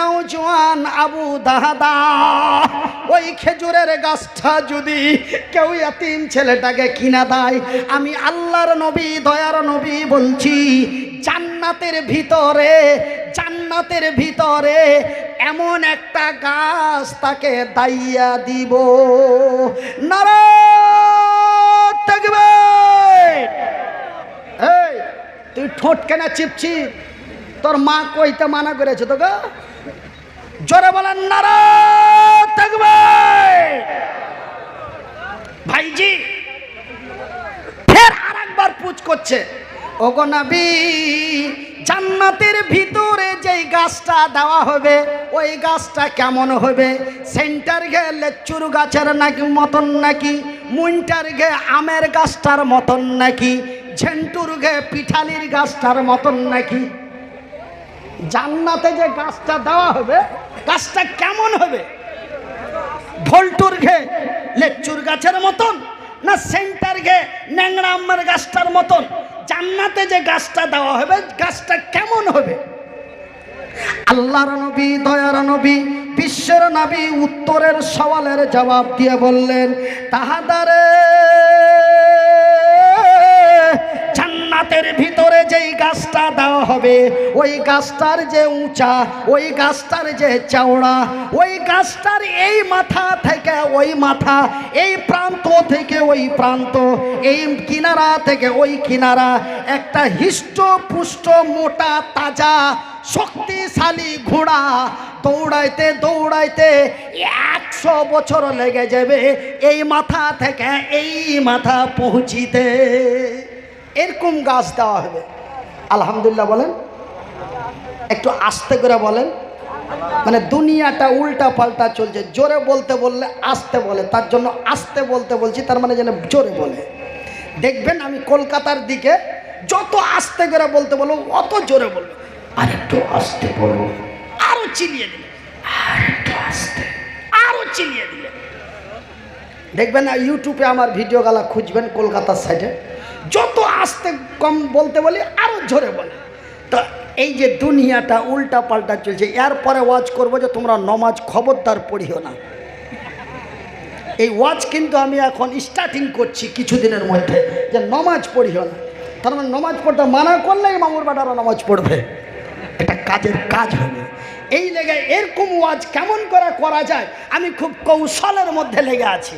নৌজওয়ান আবু দাহাদা, ওই খেজুরের গাছটা যদি কেউ এতিম ছেলেটাকে কিনা দেয়, আমি আল্লাহর নবী, দয়ার নবী বলছি, জান্নাতের ভিতরে জান্নাতের ভিতরে এমন একটা গাছ তাকে দাইয়া দিব। নারা থাকবে তুই ঠোঁট কেনা চিপছি তোর মা কইতে মানা করেছে তো গো। জোরে বলেন, নারা, থাকবে। ভাইজি, ফের আর একবার পুজ করছে। ওগো নবী, জান্নাতের ভিতরে যেই গাছটা দেওয়া হবে, ওই গাছটা কেমন হবে? সেন্টার গে লেচুর গাছের নাকি মতন নাকি? মুইন্টার গে আমের গাছটার মতন নাকি? ঝেন্টুর গে পিঠালির গাছটার মতন নাকি? জান্নাতে যে গাছটা দেওয়া হবে, গাছটা কেমন হবে? ভোল্টুর ঘে, লেচুর গাছের মতন, না সেন্টার ঘে ন্যাংরা আম্মার গাছটার মতন? জান্নাতে যে গাছটা দেওয়া হবে, গাছটা কেমন হবে? আল্লাহর নবী, দয়ার নবী, বিশ্বের নবী উত্তরের সওয়ালের জবাব দিয়ে বললেন, তাহাদারে জান্নাতের ভিতরে যেই গাছটা দেওয়া হবে, ওই গাছটার যে উঁচা, ওই গাছটার যে চওড়া, ওই গাছটার এই মাথা থেকে ওই মাথা, এই প্রান্ত থেকে ওই প্রান্ত, এই কিনারা থেকে ওই কিনারা, একটা পুষ্ট মোটা তাজা, শক্তিশালী ঘোড়া দৌড়াইতে দৌড়াইতে একশো বছর লেগে যাবে এই মাথা থেকে, এই মাথা পৌঁছিতে। এরকম গাছ দেওয়া হবে। আলহামদুলিল্লাহ বলেন। একটু আস্তে করে বলেন। মানে দুনিয়াটা উল্টা পাল্টা চলছে। জোরে বলতে বললে আস্তে বলে। তার জন্য আস্তে বলতে বলছি, তার মানে যেন জোরে বলে। দেখবেন আমি কলকাতার দিকে যত আস্তে করে বলতে বলব, অত জোরে বলব। আর একটু আস্তে বলো আরও চিনিয়ে দিলে। আর একটু আস্তে। আরও চিনিয়ে দিলে। দেখবেন ইউটিউবে আমার ভিডিও গালা খুঁজবেন কলকাতার সাইডে আস্তে কম বলতে বলি আরও জোরে বলে। তা এই যে দুনিয়াটা উল্টা পাল্টা চলছে, এরপরে ওয়াজ করব যে তোমরা নমাজ খবরদার পড়িও না। এই ওয়াজ কিন্তু আমি এখন স্টার্টিং করছি কিছুদিনের মধ্যে, যে নমাজ পড়িও না। তার মানে নমাজ পড়তে মানা করলেই মামুর বাটারা নমাজ পড়বে। এটা কাজের কাজ হবে। এই লেগে এরকম ওয়াজ কেমন করে করা যায়, আমি খুব কৌশলের মধ্যে লেগে আছি।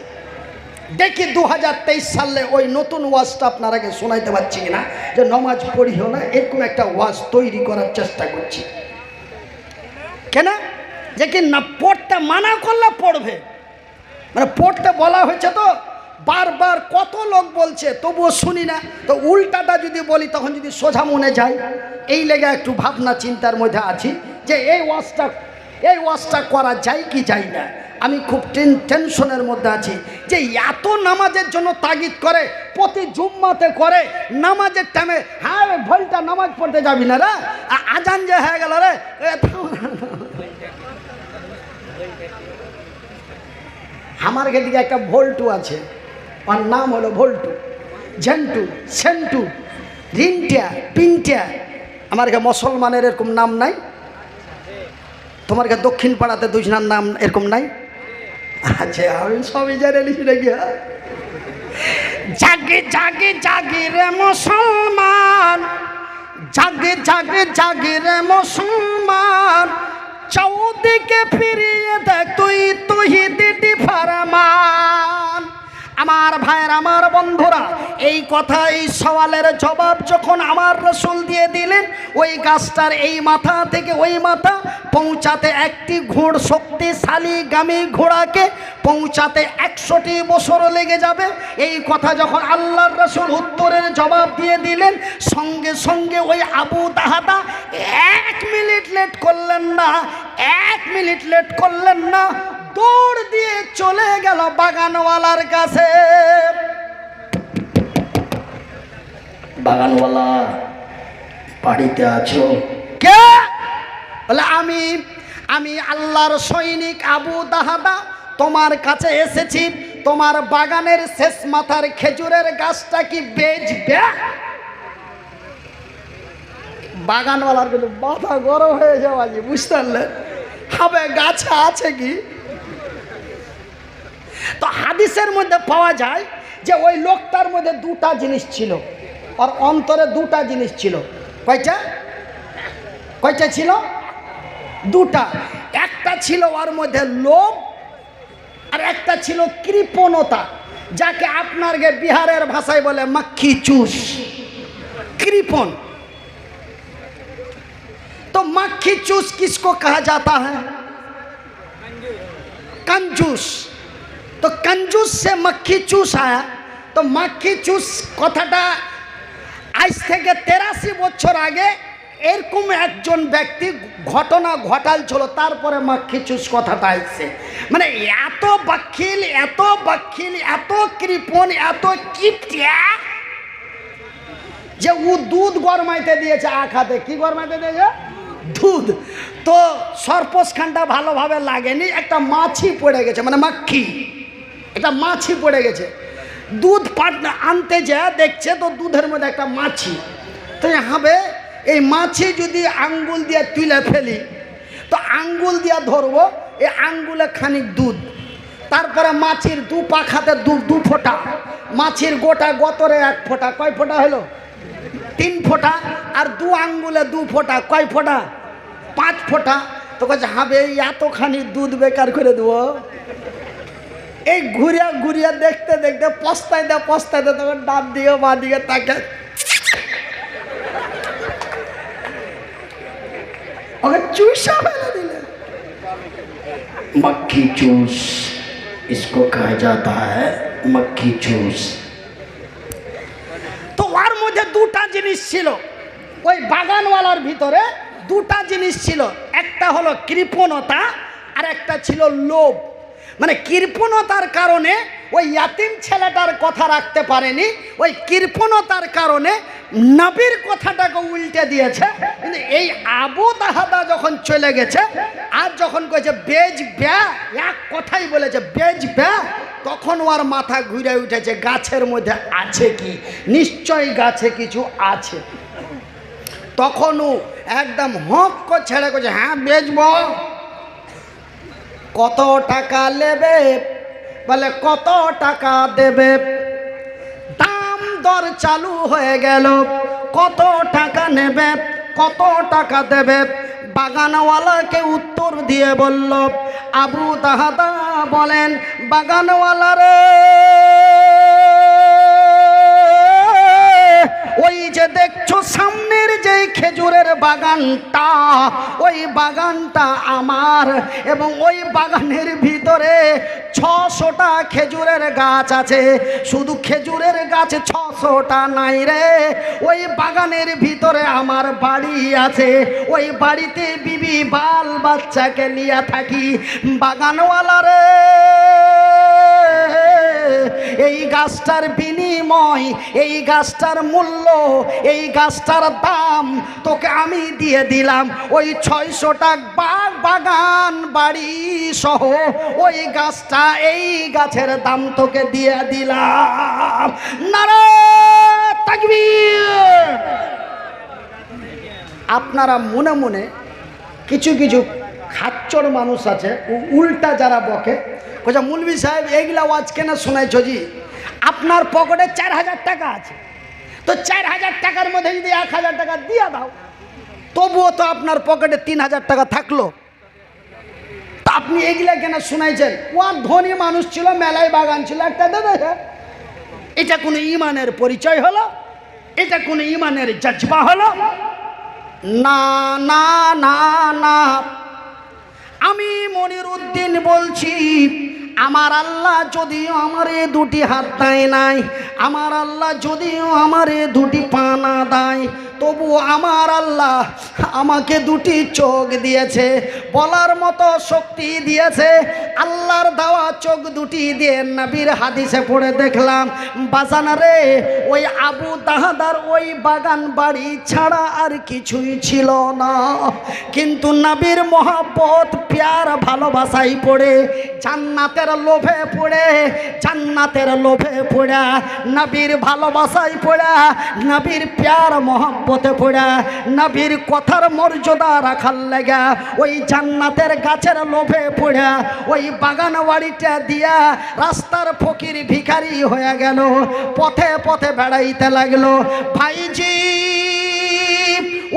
দেখি দু হাজার তেইশ সালে ওই নতুন ওয়াজটা আপনারাকে শোনাইতে পারছি কিনা? যে নমাজ পড়িও না, এরকম একটা ওয়াজ তৈরি করার চেষ্টা করছি। কেন? যে কি না, পড়তে মানা করলে পড়বে। মানে পড়তে বলা হয়েছে তো, বারবার কত লোক বলছে, তবুও শুনি না। তো উল্টাটা যদি বলি, তখন যদি সোজা মনে যায়, এই লেগে একটু ভাবনা চিন্তার মধ্যে আছি যে এই ওয়াজটা এই ওয়াজটা করা যায় কি যায় না? আমি খুব টেন টেনশনের মধ্যে আছি যে এত নামাজের জন্য তাগিদ করে, প্রতি জুম্মাতে করে, নামাজের টাইমে হ্যাঁ ভোলটা নামাজ পড়তে যাবি না রে? আজান যে হয়ে গেল রে। আমার দিকে একটা ভোল্টু আছে, ওর নাম হলো ভোল্টু, ঝেন্টু সেন্টু রিনটিয়া, পিনটিয়া। আমার এখানে মুসলমানের এরকম নাম নাই। তোমার কাছে দক্ষিণ পাড়াতে দুজনার নাম এরকম নাই। আচ্ছা আমি সবই জানে নিছি নাকি হ্যাঁ? জাগে জাগে জাগে রে মুসলমান, জাগে জাগে জাগে রে মুসলমান, চৌদিকে ফিরিয়ে দেখ তুই তুই দিদি ফারমান আমার ভাইয়ের, আমার বন্ধুরা, এই কথা, এই সওয়ালের জবাব যখন আমার রসুল দিয়ে দিলেন, ওই গাছটার এই মাথা থেকে ওই মাথা পৌঁছাতে একটি ঘোড় শক্তিশালী গামী ঘোড়াকে পৌঁছাতে একশোটি বছর লেগে যাবে। এই কথা যখন আল্লাহর রসুল উত্তরের জবাব দিয়ে দিলেন, সঙ্গে সঙ্গে ওই আবু তাহাদা এক মিনিট লেট করলেন না, এক মিনিট লেট করলেন না দৌড় দিয়ে চলে গেল বাগানওয়ালার কাছে। বাগানওয়ালা বাড়িতে আছো? কে? বলে আমি আমি আল্লাহর সৈনিক আবু দাহাদা তোমার কাছে এসেছি। তোমার বাগানের শেষ মাথার খেজুরের গাছটা কি বেচবে? বাগানওয়ালার কিন্তু মাথা গরম হয়ে যাওয়া যে বুঝতে পারলেন? হবে গাছে আছে কি? তো হাদিসের মধ্যে পাওয়া যায় যে ওই লোকটার মধ্যে দুটা জিনিস ছিল ওর অন্তরে দুটা জিনিস ছিল কয়টা কয়টা ছিল দুটা একটা ছিল ওর মধ্যে লোভ আর একটা ছিল কৃপণতা যাকে আপনার গে বিহারের ভাষায় বলে মাক্ষি চুষ কৃপণ तो मक्खी चूस किसको कहा जाता है कंजूस তো কঞ্জুস সে মাক্ষি চুষ আয়া। তো মাক্ষি চুষ কথাটা আজ থেকে তেরাশি বছর আগে এরকম একজন ব্যক্তি ঘটনা ঘটাল ছিল তারপরে মাক্ষি চুষ কথাটা আসছে। মানে এত বাক্ষিল এত বাক্ষিল এত কৃপণ, এত কিপটিয়া যে ও দুধ গরমাইতে দিয়েছে আখাতে। কি গরমাইতে দিয়েছে? দুধ। তো সর্পসখানটা ভালোভাবে লাগেনি, একটা মাছি পড়ে গেছে মানে মাক্ষি একটা মাছি পড়ে গেছে। দুধ পাট আনতে যা দেখছে তো দুধের মধ্যে একটা মাছি। তো হবে, এই মাছি যদি আঙ্গুল দিয়ে তুলে ফেলি, তো আঙ্গুল দিয়ে ধরবো এই আঙ্গুলে খানিক দুধ। তারপরে মাছির দু পাখাতে দু দু ফোঁটা। মাছির গোটা গতরে এক ফোঁটা। কয় ফোঁটা হলো? তিন ফোঁটা। আর দু আঙ্গুলে দু ফোঁটা। কয় ফোঁটা? পাঁচ ফোঁটা। তো কাছে হাবে এতখানি দুধ বেকার করে দেবো। এই ঘুরিয়া ঘুরিয়া দেখতে দেখতে পস্তাইতে পস্তাইতে তখন ডাব দিকে বা দিকে তাকে ওকে চুষা ফেলে দিলে मक्खी चूस इसको कहा जाता है मक्खी चूस তো ওর মধ্যে দুটা জিনিস ছিল ওই বাগানওয়ালার ভিতরে দুটা জিনিস ছিল একটা হলো কৃপণতা আর একটা ছিল লোভ মানে কৃপণতার কারণে ওই ইয়াতিম ছেলেটার কথা রাখতে পারেনি, ওই কৃপণতার কারণে নবীর কথাটাকে উল্টে দিয়েছে। কিন্তু এই আবু তাহাদা যখন চলে গেছে, আর যখন কয়েছে বেজ ব্যা এক কথাই বলেছে, বেজ ব্যা তখন ওর মাথা ঘুরে উঠেছে, গাছের মধ্যে আছে কি? নিশ্চয়ই গাছে কিছু আছে। তখনও একদম হক ছেড়ে করছে হ্যাঁ বেচবো কত টাকা নেবে? বলে, কত টাকা দেবে? দাম দর চালু হয়ে গেল। কত টাকা নেবে? কত টাকা দেবে? বাগানওয়ালাকে উত্তর দিয়ে বলল, আবু তাহাদা বলেন, বাগানওয়ালা রে! ওই যে দেখছ সামনের যে খেজুরের বাগানটা, ওই বাগানটা আমার এবং ওই বাগানের ভিতরে ছশোটা খেজুরের গাছ আছে। শুধু খেজুরের গাছ ছশোটা নাই রে, ওই বাগানের ভিতরে আমার বাড়ি আছে। ওই বাড়িতে বিবি বাল বাচ্চাকে নিয়ে থাকি। বাগানওয়ালা রে! এই গাছটার বিনিময়, এই গাছটার মূল্য, এই গাছটার দাম তোকে আমি দিয়ে দিলাম। ওই ছয়শো বাগ বাগান বাড়ি সহ ওই গাছটা এই গাছের দাম তোকে দিয়ে দিলাম। আপনারা মনে মনে কিছু কিছু খাচ্চর মানুষ আছে উল্টা যারা বকে কোথা মুলবি সাহেব, এইগুলা ওয়াজ কেন শোনাইছ জি? আপনার পকেটে চার হাজার টাকা আছে। তো চার হাজার টাকার মধ্যে যদি এক হাজার টাকা দিয়ে দাও, তবুও তো আপনার পকেটে তিন হাজার টাকা থাকল। তা আপনি এগুলা কেন শোনাইছেন? ওয়ার ধনী মানুষ ছিল, মেলায় বাগান ছিল, একটা দেবে এটা কোনো ইমানের পরিচয় হলো? এটা কোনো ইমানের জজবা হলো? না না না না। আমি মনির উদ্দিন বলছি আমার আল্লাহ যদিও আমারে দুটি হাত দেয় নাই, আমার আল্লাহ যদিও আমারে দুটি পা না দেয় তবু আমার আল্লাহ আমাকে দুটি চোখ দিয়েছে, বলার মতো শক্তি দিয়েছে। আল্লাহর দেওয়া চোখ দুটি দিয়ে নবীর হাদিসে পড়ে দেখলাম, বাজানা রে, ওই আবু দাহাদার ওই বাগান বাড়ি ছাড়া আর কিছুই ছিল না। কিন্তু নবীর মহাপত প্যার, ভালোবাসাই পড়ে, জান্নাতের লোভে পড়ে, জান্নাতের লোভে পড়ে, নবীর ভালোবাসাই পড়ে, নবীর প্যার, মহব্বত মহাব্বতে পড়া নাভির কথার মর্যাদা রাখার লেগা ওই জান্নাতের গাছের লোভে পড়া ওই বাগান বাড়িটা দিয়া রাস্তার ফকির ভিখারি হয়ে গেল। পথে পথে বেড়াইতে লাগল। ভাইজি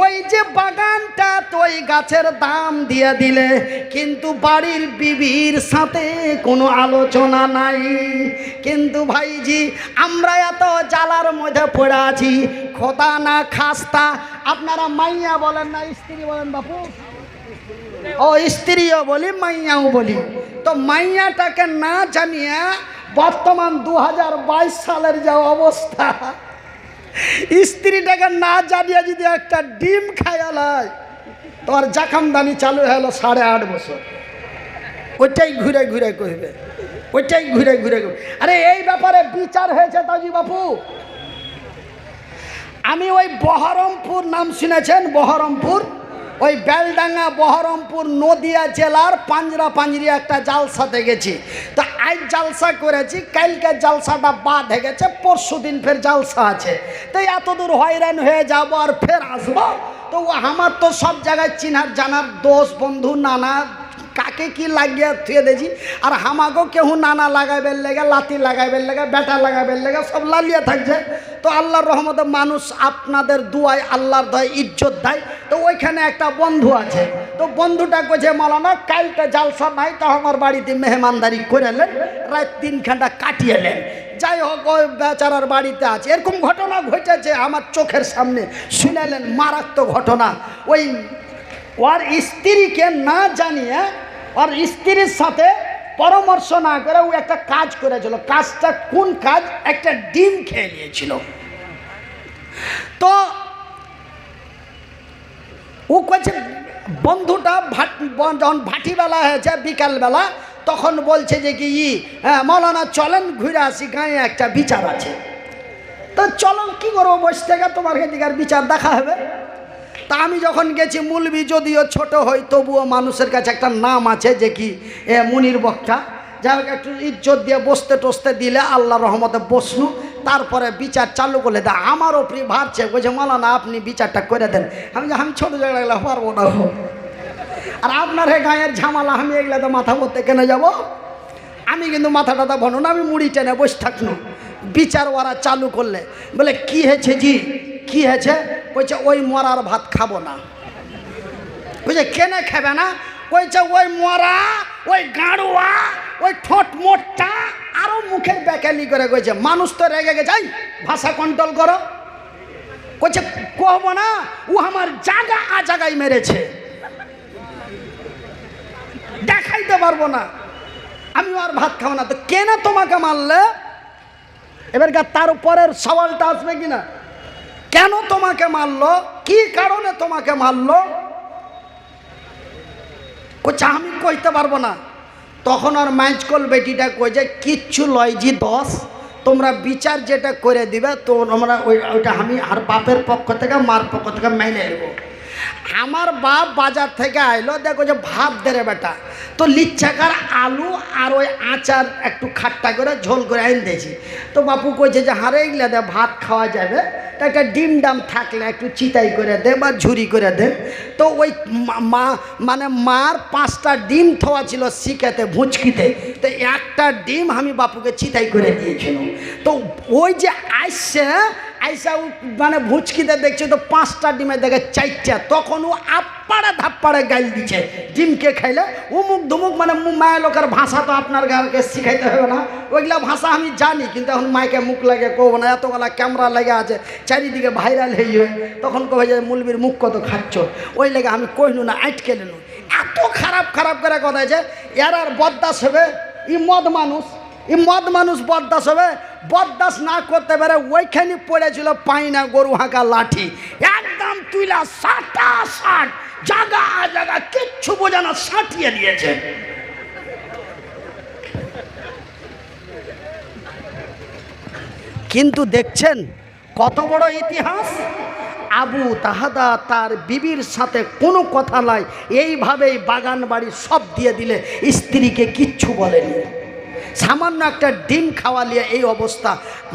ওই যে বাগানটা তো ওই গাছের দাম দিয়ে দিলে, কিন্তু বাড়ির বিবির সাথে কোনো আলোচনা নাই। কিন্তু ভাইজি, আমরা এত জ্বালার মধ্যে পড়ে আছি, খোদা না খাস্তা, আপনারা মাইয়া বলেন না, স্ত্রী বলেন বাপু। ও, স্ত্রীও বলি, মাইয়াও বলি। তো মাইয়াটাকে না জানিয়ে বর্তমান দু হাজার বাইশ সালের যা অবস্থা স্ত্রীটাকে না জানিয়ে যদি একটা ডিম খায়ালায় তোর জাকামদানি চালু হলো সাড়ে আট বছর। ওইটাই ঘুরে ঘুরে কইবে, ওইটাই ঘুরে ঘুরে। আরে এই ব্যাপারে বিচার হয়েছে তাজি বাপু। আমি ওই বহরমপুর নাম শুনেছেন? বহরমপুর? ওই বেলডাঙ্গা বহরমপুর নদিয়া জেলার পাঞ্জরা পাঞ্জরি একটা জালসাতে গেছি। তো আজ জালসা করেছি, কালকে জালসাটা বাদ হয়ে গেছে, পরশু দিন ফের জালসা আছে। তাই এতদূর হয়রান হয়ে যাব আর ফের আসব? তো আমার তো সব জায়গায় চিনার জানার দোষ, বন্ধু, নানা কাকে কি লাগিয়ে থুয়ে দিয়েছি? আর হামাকেও কেউ নানা লাগাইবের লেগে, লাতি লাগাইবের লেগে, বেটা লাগাইবের লেগে সব লালিয়ে থাকছে। তো আল্লাহর রহমতে মানুষ আপনাদের দুয়ায় আল্লাহর দয় ইজ্জত দেয়। তো ওইখানে একটা বন্ধু আছে। তো বন্ধুটা কইছে, মালানা কালটা জালসা নাই তো আমার বাড়িতে মেহমানদারি করেলেন রাত তিন ঘণ্টা কাটিয়েলেন যাই হোক, ওই বেচারার বাড়িতে আছে। এরকম ঘটনা ঘটেছে আমার চোখের সামনে। শুনেলেন মারাত্মক ঘটনা। ওই ওর স্ত্রীকে না জানিয়ে ওর স্ত্রীর সাথে পরামর্শ না করে ও একটা কাজ করেছিল। কাজটা কোন কাজ? একটা ডিম খেয়ে নিয়েছিল। তো ও কয়েছে বন্ধুটা ভাট যখন ভাটিবেলা হয়েছে, বিকালবেলা, তখন বলছে যে কি, ই হ্যাঁ মৌলানা চলেন, ঘুরে আসি, গায়ে একটা বিচার আছে। তো চলো, কি করব, বসে থেকে তোমার এদিকে আর বিচার দেখা হবে? তা আমি যখন গেছি মুলবি, যদিও ছোট হই, তবুও মানুষের কাছে একটা নাম আছে যে কি, এ মুনির বক্তা। যাই হোক, একটু ইজ্জত দিয়ে বসতে টসতে দিলে আল্লাহ রহমতে বসনু, তারপরে বিচার চালু করলে দা আমারও প্রিয় ভাবছে বলছে, মালানা, আপনি বিচারটা করে দেন। আমি আমি ছোটো জায়গায় পারব না। আর আপনার হে গায়ের ঝামালা, আমি এগুলা তো মাথা পড়তে কেনে যাব? আমি কিন্তু মাথা টাথা ভনো না, আমি মুড়ি টেনে বসে থাকল বিচার ওরা চালু করলে, বলে, কি হয়েছে জি? কি হয়েছে? বলছে ওই মরার ভাত খাব না। বুঝছে কেনে খাবে না? কইছে, ওই মরা, ওই গাড়ুয়া, ওই ঠোঁট মোটটা, আরও মুখের বেকালি করে কইছে, মানুষ তো রেগে গেছে ভাষা কন্ট্রোল করো। কইছে, কহবো না, ও আমার জাগা আ জাগায় মেরেছে। দেখাইতে পারব না। আমি আর ভাত খাব না। তো কেন তোমাকে মারলে? এবার তার উপরের সওয়ালটা আসবে কিনা? কেন তোমাকে মারলো? কি কারণে তোমাকে মারলো? কোচা আমি কইতে পারব না। তখন আর ম্যাচকল বেটিটা কই যে কিচ্ছু লয় জি দশ তোমরা বিচার যেটা করে দিবে, তো তোমরা ওই, ওইটা আমি আর বাপের পক্ষ থেকে, মার পক্ষ থেকে মেনে নেব। আমার বাপ বাজার থেকে আইলো, দেখো যে ভাত দে রে বেটা। তো লিচ্ছাকার আলু আর ওই আচার একটু খাট্টা করে ঝোল করে আইন দিয়েছি। তো বাপু কইছে যে, হারে এগুলা দে, ভাত খাওয়া যাবে। তা একটা ডিম ডাম থাকলে একটু চিতাই করে দে বা ঝুরি করে দে। তো ওই মা- মানে মার পাঁচটা ডিম থোয়া ছিল শিখাতে ভুচকিতে। তো একটা ডিম আমি বাপুকে চিতাই করে দিয়েছিলাম। তো ওই যে আইসে আইসা মানে ভুচকিতে দেখছে তো পাঁচটা ডিমে দেখে চারটা তখন ও আপ্পাড়ে ধাপ্পাড়ে গাইল দিচ্ছে ডিমকে খাইলে? উমুক ধুমুক মানে মায়ের লোকের ভাষা তো আপনার গানকে শিখাইতে হবে না। ওইগুলা ভাষা আমি জানি, কিন্তু এখন মাইকে মুখ লাগে কব না। এতগুলা ক্যামেরা লেগে আছে, চারিদিকে ভাইরাল হয়ে তখন কবে যে মুলবির মুখ কত খাচ্ছ? ওই লেগে আমি কইনু না, আটকে নিনু এত খারাপ খারাপ করে কথা আছে এর আর বদদাস হবে। ই মদ মানুষ। ই মদ মানুষ বদদাস হবে। বদদাস না করতে পারে, ওইখানে পড়েছিল পাইনা গরু হাঁকা লাঠি। একদম তুইলা সাটা ষাট জাগা জাগা, কিচ্ছু বোঝা না, সাটিয়ে দিয়েছে। কিন্তু দেখছেন কত বড় ইতিহাস? আবু তাহাদা তার বিবির সাথে কোনো কথা নাই। এইভাবেই বাগান বাড়ি সব দিয়ে দিলে, স্ত্রীকে কিচ্ছু বলেনি। সামান্য একটা ডিম খাওয়ালিয়ে এই অবস্থা।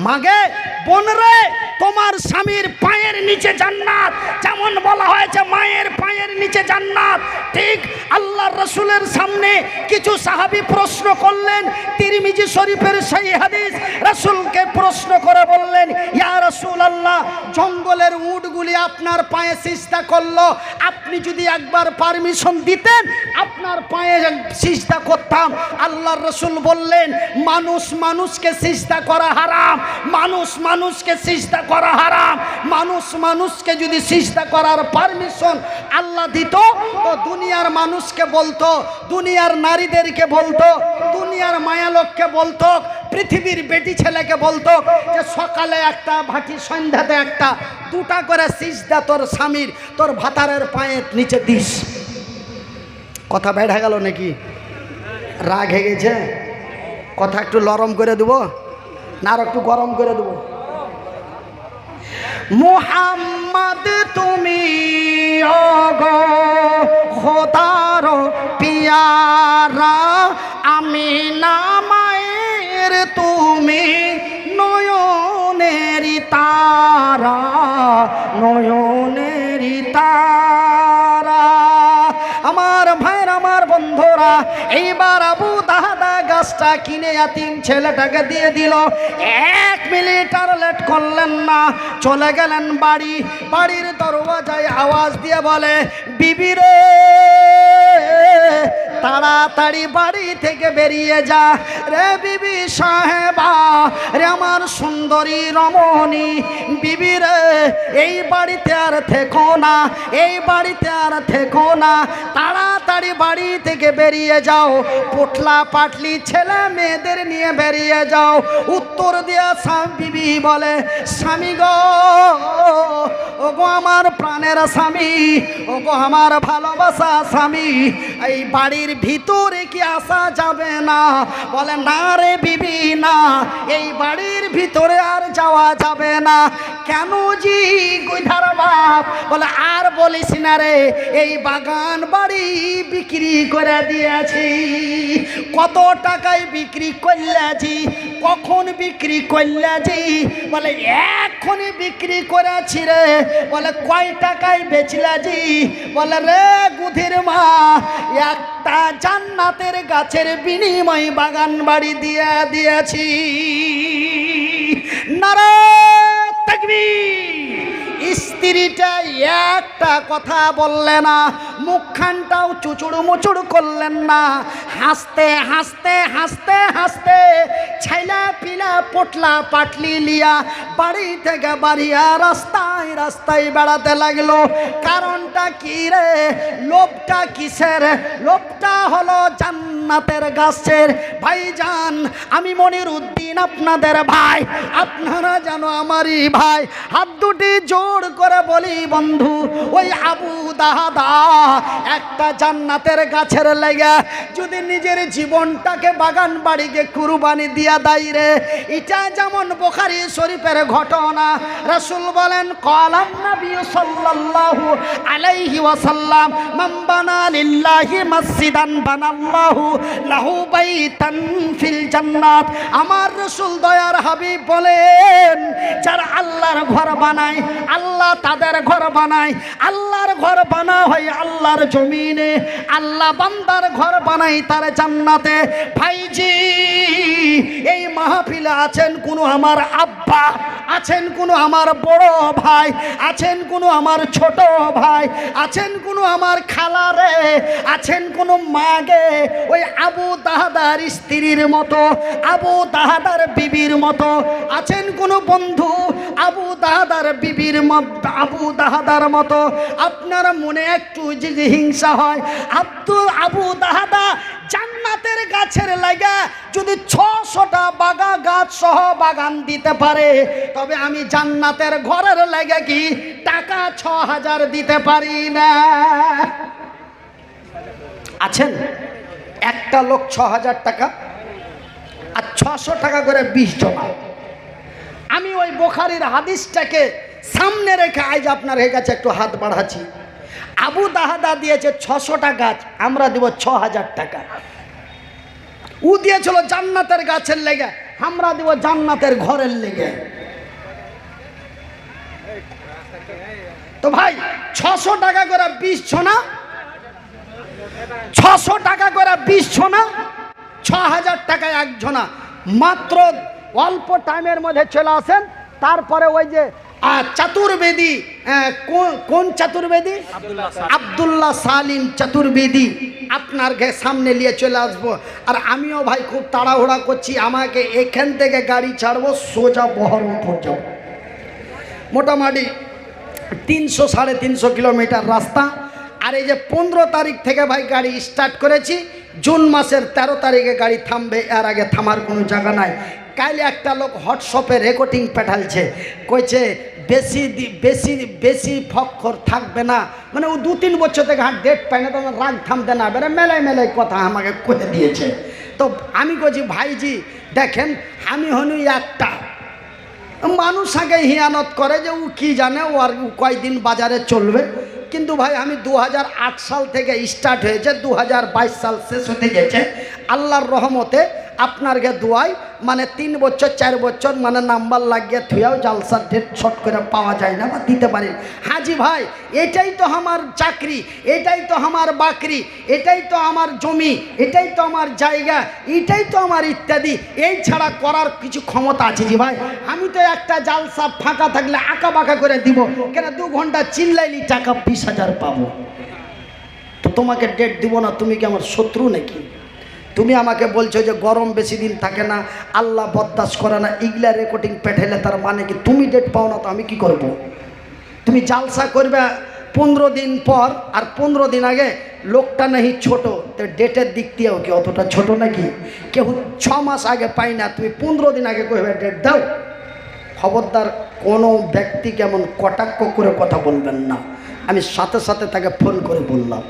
মাগে, বোন রে, তোমার স্বামীর পায়ের নিচে জান্নাত। যেমন বলা হয়েছে, মায়ের পায়ের নিচে জান্নাত। ঠিক আল্লাহ রসুলের সামনে কিছু সাহাবি প্রশ্ন করলেন, তিরমিজি শরীফের সেই হাদিস। রসুলকে প্রশ্ন করে বললেন, ইয়া রসুল আল্লাহ জঙ্গলের উটগুলি আপনার পায়ে সিজদা করল। আপনি যদি একবার পারমিশন দিতেন, আপনার পায়ে সিজদা করতাম। আল্লাহর রসুল বললেন মানুষ মানুষকে সিজদা করা হারাম, মানুষ মানুষকে সিজদা করা হারাম, মানুষ মানুষকে যদি সিজদা করার পারমিশন আল্লাহ দিত, তো দুনিয়ার মানুষকে বলতো, দুনিয়ার নারীদেরকে বলতো, দুনিয়ার মায়ালোককে বলতো, পৃথিবীর বেটি ছেলেকে বলতো যে সকালে একটা, ভাটি সন্ধ্যাতে একটা, দুটা করে সিজদা তোর স্বামীর, তোর ভাতারের পায়ের নিচে দিস। কথা বেড়া গেল নাকি? রাগ হয়ে গেছে? কথা একটু নরম করে দেবো, না আর একটু গরম করে দেবো। মুহাম্মদ, তুমি খোদার পিয়ারা, আমি নামায়ের তুমি নয়নেরি তারা নয়নেরি তারা। বন্ধুরা, এইবার আবু দাহাদা গাছটা কিনে আতিম ছেলেটাকে দিয়ে দিল। এক মিনিট আর লেট করলেন না, চলে গেলেন বাড়ি। বাড়ির দরওয়াজায় আওয়াজ দিয়ে বলে, বিবি রে, তাড়াতাড়ি বাড়ি থেকে বেরিয়ে যা। রে বিবি সাহেবা, রে আমার সুন্দরী রমণী, বিবি রে, এই বাড়িতে আর থেকো না, এই বাড়িতে আর থেকো না তাড়াতাড়ি বাড়ি থেকে বেরিয়ে যাও। পোটলা পাটলি ছেলে মেয়েদের নিয়ে বেরিয়ে যাও। উত্তর দেওয়া স্বামী বলে, স্বামী গো আমার প্রাণের স্বামী ও গো আমার ভালোবাসা স্বামী, এই বাড়ির ভিতরে কি আসা যাবে না? বলে, না রে বিবি, না, এই বাড়ির ভিতরে আর যাওয়া যাবে না। কেন জি গুধার বাপ? বলে, আর বলিস না রে, এই বাগান বাড়ি বিক্রি করে দিয়েছি। কত টাকায় বিক্রি করলেছি, কখন বিক্রি করলেছি? বলে, এক্ষুনি বিক্রি করেছি রে। বলে, কয় টাকায় বেচলাজি বলে, রে গুধির মা, একটা জান্নাতের গাছের বিনিময় বাগান বাড়ি দিয়ে দিয়েছি। নারা তাকবীর স্ত্রীটা একটা কথা বললে না, মুখখানটাও চুচুড়ু মুচুড় করলেন না। হাসতে হাসতে হাসতে হাসতে ছাইলা পিলা পটলা পাটলি লিয়া বাড়ি থেকে বাড়িয়া রাস্তায় রাস্তায় বেড়াতে লাগল। কারণটা কি রে? লোভটা কিসের? লোভটা হলো জান্নাতের গাছের। ভাইজান আমি মনির উদ্দিন আপনাদের ভাই। আপনারা জানো আমারই ভাই। হাত দুটি জোর করে বলি, বন্ধু, ওই আবু দাহাদা, একটা জান্নাতের গাছের লেগে যদি নিজের জীবনটাকে বাগান বাড়িকে কুরবানি দিয়া দেয় রে। এটা যেমন বোখারি শরীফের ঘটনা। রাসূল বলেন কলাম নবী সাল্লাল্লাহু আলাইহি ওয়াসাল্লাম, মান বানা লিল্লাহি মসজিদান বানাল্লাহু লাহু বাইতান ফিল জান্নাত। আমার রাসূল দয়ার হাবিব বলেন, যারা আল্লাহর ঘর বানায়, আল্লাহ তাদের ঘর বানায়। আল্লাহর ঘর বানা হয় আল্লাহর জমিনে। আল্লাহ বান্দার ঘর বানায় তার জান্নাতে। ভাইজি, এই মাহফিলে আছেন কোনো আমার আব্বা? আছেন কোনো আমার বড় ভাই, আছেন কোনো আমার ছোট ভাই, আছেন কোনো আমার খালারে আছেন কোনো মাগে ওই আবু দাহাদার স্ত্রীর মতো, আবু দাহাদার বিবির মতো আছেন কোনো বন্ধু? আবু দাহাদার বিবির আবু দাহাদার মতো আপনার মনে একটু যদি হিংসা হয়, আব্দুল আবু দাহাদা জান্নাতের গাছের লাগা যদি ছশোটা বাগা গাছ সহ বাগান দিতে পারে, তবে আমি জান্নাতের ঘরের লাগা কি টাকা ছ হাজার দিতে পারি না। আছেন? একটা লোক ছ হাজার টাকা আর ছশো টাকা করে বিশ জমা। আমি ওই বোখারির হাদিসটাকে সামনে রেখে আজ আপনার হয়ে গেছে একটু হাত বাড়াচ্ছি। আবু দাহাদা দিয়েছে ছশোটা গাছ, আমরা দিব ছ হাজার টাকা। উ দিয়েছিল জান্নাতের গাছের লেগে, আমরা দিব জান্নাতের ঘরের লেগে। তো ভাই, ছশো টাকা করে বিশ ছনা, ছশো টাকা করে বিশ ছনা, ছ হাজার টাকায় এক ঝোনা। মাত্র অল্প টাইমের মধ্যে চলে আসেন, তারপরে ওই যে আহ, চতুর্বেদী কোন- কোন চতুর্বেদী? আবদুল্লাহ সালিম। চতুর্বেদী। আপনার ঘে সামনে নিয়ে চলে আসব। আর আমিও ভাই খুব তাড়াহুড়া করছি আমাকে এখান থেকে গাড়ি ছাড়বো সোজা বহরমপুর যাব। মোটামুটি তিনশো সাড়ে তিনশো কিলোমিটার রাস্তা। আর এই যে পনেরো তারিখ থেকে ভাই গাড়ি স্টার্ট করেছি জুন মাসের তেরো তারিখে গাড়ি থামবে এর আগে থামার কোনো জায়গা নাই। কাইলে একটা লোক হোয়াটসঅ্যাপে রেকর্ডিং পাঠালছে, কইছে, বেশি বেশি বেশি ফক্ষর থাকবে না। মানে ও দু তিন বছর থেকে হাত ডেট পায় না, তখন রাগ থামতে না। বেড়ে মেলায় মেলায় কথা আমাকে কয়ে দিয়েছে। তো আমি কইছি, ভাইজি, দেখেন, আমি হনু একটা। মানুষ আগে হিয়ানত করে যে ও কি জানে, ও আর কয়দিন বাজারে চলবে। কিন্তু ভাই, আমি দু হাজার আট সাল থেকে স্টার্ট হয়েছে দু হাজার বাইশ সাল শেষ হতে গেছে। আল্লাহর রহমতে আপনার গে দোয়াই মানে তিন বছর, চার বছর মানে নাম্বার লাগিয়ে থুয়াও জালসার ডেট শর্ট করে পাওয়া যায় না বা দিতে পারি হাজি ভাই, এটাই তো আমার চাকরি, এটাই তো আমার বাকরি, এটাই তো আমার জমি, এটাই তো আমার জায়গা, এটাই তো আমার ইত্যাদি। এই ছাড়া করার কিছু ক্ষমতা আছে জি ভাই? আমি তো একটা জালসা ফাঁকা থাকলে আঁকা বাঁকা করে দিব, কেন দু ঘণ্টা চিল্লাইলি টাকা বিশ হাজার পাবো। তো তোমাকে ডেট দিব না, তুমি কি আমার শত্রু নাকি? তুমি আমাকে বলছো যে গরম বেশি দিন থাকে না, আল্লাহ বরদাস্ত করে না ইগলা রেকর্ডিং পেঠাইলে তার মানে কি? তুমি ডেট পাও না তো আমি কি করব। তুমি জালসা করবে পনেরো দিন পর আর পনেরো দিন আগে লোকটা নাহি ছোট, তো ডেটের দিক দিয়েও কি অতটা ছোট নাকি? কেউ ছ মাস আগে পাই না, তুমি পনেরো দিন আগে কইবে ডেট দাও। খবরদার কোনো ব্যক্তি কেমন কটাক্ষ করে কথা বলবেন না। আমি সাথে সাথে তাকে ফোন করে বললাম।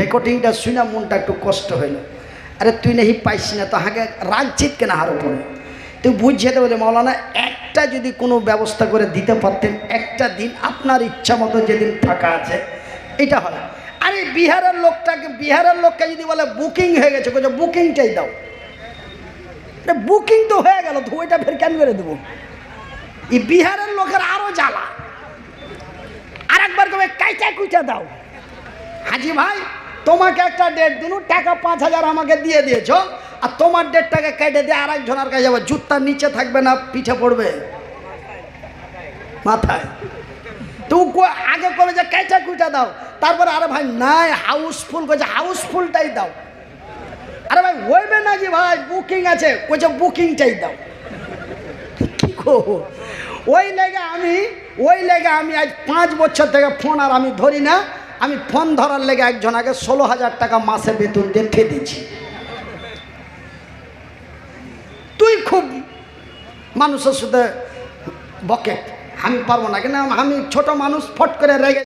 রেকর্ডিংটা শুনে মনটা একটু কষ্ট হইল। আরে তুই নাহি পাইস না তো হাগে রাগছিত কেন হার উপরে। তুই বুঝিয়ে দেবো মৌলানা একটা যদি কোনো ব্যবস্থা করে দিতে পারতেন, একটা দিন আপনার ইচ্ছা মতো যেদিন ফাঁকা আছে, এটা হয়। আরে বিহারের লোকটাকে, বিহারের লোককে যদি বলে, বুকিং হয়ে গেছে কোথাও বুকিংটাই দাও। বুকিং তো হয়ে গেল, তো ওইটা ফের কেন করে দেবো? এই বিহারের লোকের আরও জ্বালা। আর একবার কবে কাইচা কুইচা দাও। হাজি ভাই তোমাকে একটা ডেট দিন, টাকা পাঁচ হাজার আমাকে দিয়ে দিয়েছ, আর তোমার ডেটটাকে কেটে দিয়ে আর একজনের কাছে যাবে। জুতার নিচে থাকবে না, পিঠে পড়বে। মাথায়। তো আগে কবে যে কেঁচা কুইটা দাও, তারপরে আরে ভাই, নাই হাউসফুল কয়েছে হাউসফুলটাই দাও। আরে ভাই, হইবে না যে ভাই বুকিং আছে, কইছে বুকিংটাই দাও। ওই লেগে আমি, ওই লেগে আমি আজ পাঁচ বছর থেকে ফোন আর আমি ধরি না আমি ফোন ধরার লেগে একজন আগে ষোলো হাজার টাকা মাসে বেতন দিয়ে ফেদিছি তুই খুব মানুষের সাথে বকে আমি পারব না কেন আমি ছোট মানুষ, ফট করে রেগে